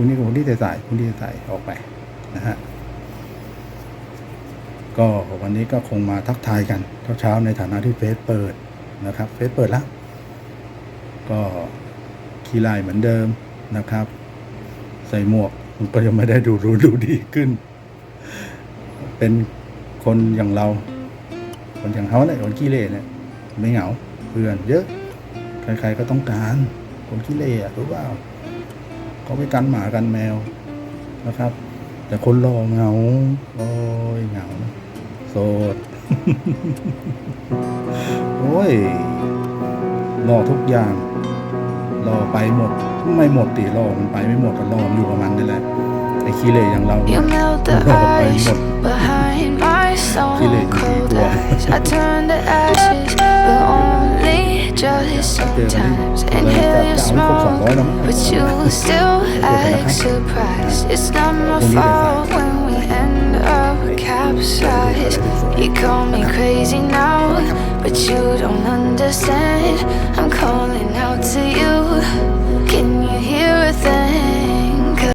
คุณนี่กับคุณที่ใส่คุณที่ใส่ออกไปนะฮะก็วันนี้ก็คงมาทักทายกันเช้าๆในฐานะที่เฟซเปิดนะครับเฟซเปิดแล้วก็คีย์ไลน์เหมือนเดิมนะครับ ใส่หมวกมันก็ยังไม่ได้ดูรู้ดูดีขึ้น เป็นคนอย่างเรา คนอย่างเขาเนี่ยคนขี้เล่เนี่ยไม่เหงาเพื่อนเยอะใครๆก็ต้องการคนขี้เล่อะรู้เปล่า เขาไปกันหมากันแมวนะครับ แต่คนรอเหงา โอ้ยเหงา โสด โอ้ยรอทุกอย่าง รอไปหมด ไม่หมดตีรอมันไปไม่หมดก็รอมันอยู่กับมันนี่แหละไอ้ขี้เหร่อย่างเรา You melt the รอไป ice หมด behind my stone Chile, cold Chile. eyes. I turn to ashes, but only just sometimes. Inhale your But you still act surprised. It's not my fault when we end up capsized. You call me crazy now, but you don't understand. I'm calling.